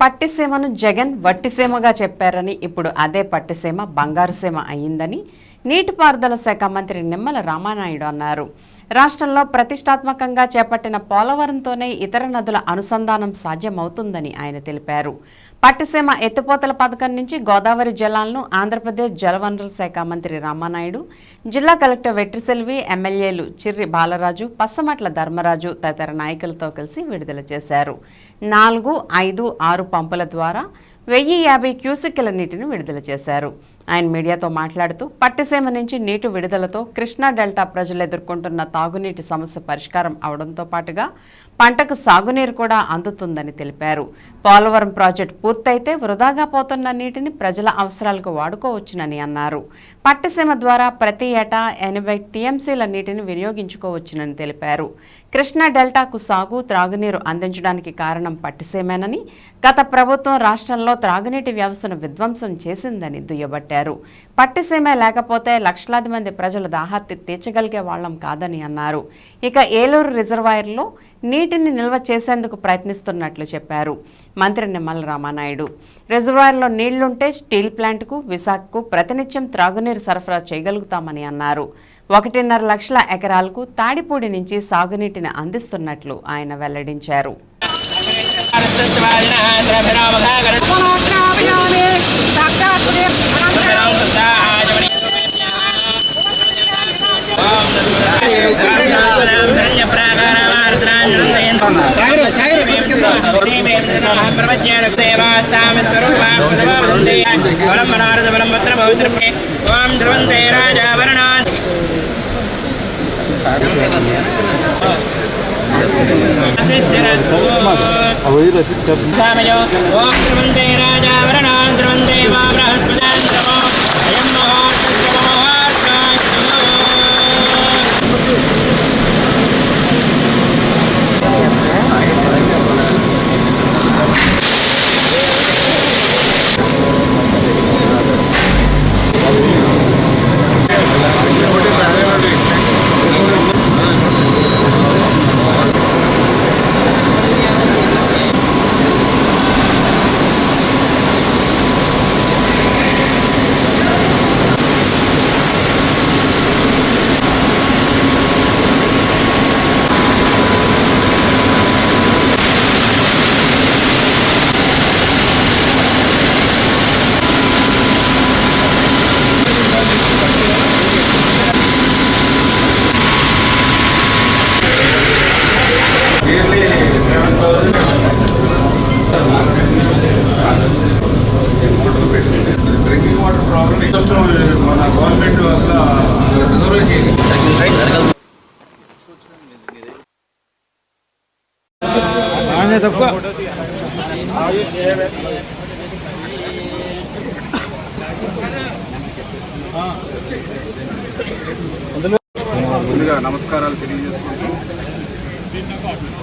పట్టిసీమను జగన్ వట్టిసీమగా చెప్పారని ఇప్పుడు అదే పట్టిసీమ బంగారుసీమ అయిందని నీటిపారుదల శాఖ మంత్రి నిమ్మల రామానాయుడు అన్నారు. రాష్ట్రంలో ప్రతిష్టాత్మకంగా చేపట్టిన పోలవరంతోనే ఇతర నదుల అనుసంధానం సాధ్యమవుతుందని ఆయన తెలిపారు. పట్టిసీమ ఎత్తిపోతల పథకం నుంచి గోదావరి జలాలను ఆంధ్రప్రదేశ్ జలవనరుల శాఖ మంత్రి రామానాయుడు జిల్లా కలెక్టర్ వెట్రిసెల్వి ఎమ్మెల్యేలు చిర్రి బాలరాజు పసమట్ల ధర్మరాజు తదితర నాయకులతో కలిసి విడుదల చేశారు. నాలుగు ఐదు ఆరు పంపుల ద్వారా వెయ్యి యాభై క్యూసెక్కుల నీటిని విడుదల చేశారు. ఆయన మీడియాతో మాట్లాడుతూ పట్టిసీమ నుంచి నీటి విడుదలతో కృష్ణా డెల్టా ప్రజలు ఎదుర్కొంటున్న తాగునీటి సమస్య పరిష్కారం అవడంతో పాటుగా పంటకు సాగునీరు కూడా అందుతుందని తెలిపారు. పోలవరం ప్రాజెక్టు పూర్తయితే వృధాగా పోతున్న నీటిని ప్రజల అవసరాలకు వాడుకోవచ్చునని అన్నారు. పట్టిసీమ ద్వారా ప్రతి ఏటా ఎనభై టీఎంసీల నీటిని వినియోగించుకోవచ్చునని తెలిపారు. కృష్ణా డెల్టాకు సాగు త్రాగునీరు అందించడానికి కారణం పట్టిసీమేనని గత ప్రభుత్వం రాష్ట్రంలో త్రాగునీటి వ్యవస్థను విధ్వంసం చేసిందని దుయ్యబట్టారు. పట్టిసీమే లేకపోతే లక్షలాది మంది ప్రజలు దాహత్తి తీర్చగలిగే వాళ్ళం కాదని అన్నారు. ఇక ఏలూరు రిజర్వాయర్లో నీటిని నిల్వ చేసేందుకు ప్రయత్నిస్తున్నట్లు చెప్పారు మంత్రి నిమ్మల రామానాయుడు. రిజర్వాయర్లో నీళ్ళుంటే స్టీల్ ప్లాంట్కు విశాఖకు ప్రతినిత్యం త్రాగునీరు సరఫరా చేయగలుగుతామని అన్నారు. ఒకటిన్నర లక్షల ఎకరాలకు తాడిపూడి నుంచి సాగునీటిని అందిస్తున్నట్లు ఆయన వెల్లడించారు. ఓం ధ్రువంతే రాజాభరణాన్ సిద్ధిరస్తు సామయో ఓం ధ్రువంతే రాజాభరణాన్ ధ్రువంతే మా బృహస్పతింద్రమో ప్రాబ్లం జస్ట్ మన గవర్నమెంట్ అసలు రిజర్వ్ చేయాలి తక్కువ ముందుగా నమస్కారాలు తెలియజేసుకుంటూ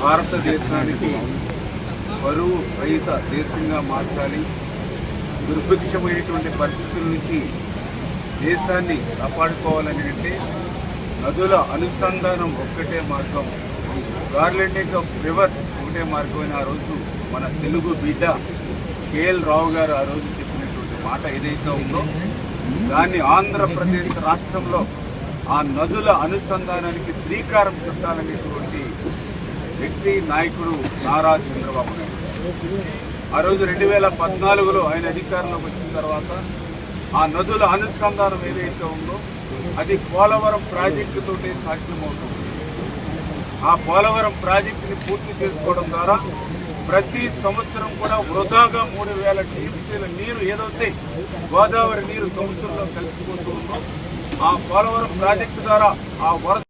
భారతదేశానికి బరువు రహిత దేశంగా మార్చాలి. దుర్భిక్షమైనటువంటి పరిస్థితుల నుంచి దేశాన్ని కాపాడుకోవాలని అంటే నదుల అనుసంధానం ఒక్కటే మార్గం. గార్లెండింగ్ ఆఫ్ రివర్స్ ఒకటే మార్గమైన ఆ రోజు మన తెలుగు బిడ్డ కేఎల్ రావు గారు ఆ రోజు చెప్పినటువంటి మాట ఏదైతే ఉందో దాన్ని ఆంధ్రప్రదేశ్ రాష్ట్రంలో ఆ నదుల అనుసంధానానికి శ్రీకారం చుట్టాలనేటువంటి వ్యక్తి నాయకుడు నారా చంద్రబాబు నాయుడు. ఆ రోజు రెండు వేల పద్నాలుగులో ఆయన అధికారంలోకి వచ్చిన తర్వాత ఆ నదుల అనుసంధానం ఏదైతే ఉందో అది పోలవరం ప్రాజెక్టు తోటే సాధ్యమవుతుంది. ఆ పోలవరం ప్రాజెక్టుని పూర్తి చేసుకోవడం ద్వారా ప్రతి సంవత్సరం కూడా వృధాగా మూడు వేల టీఎంసీల నీరు ఏదైతే గోదావరి నీరు సముద్రంలో కలిసిపోతూ ఉందో ఆ పోలవరం ప్రాజెక్టు ద్వారా ఆ వరద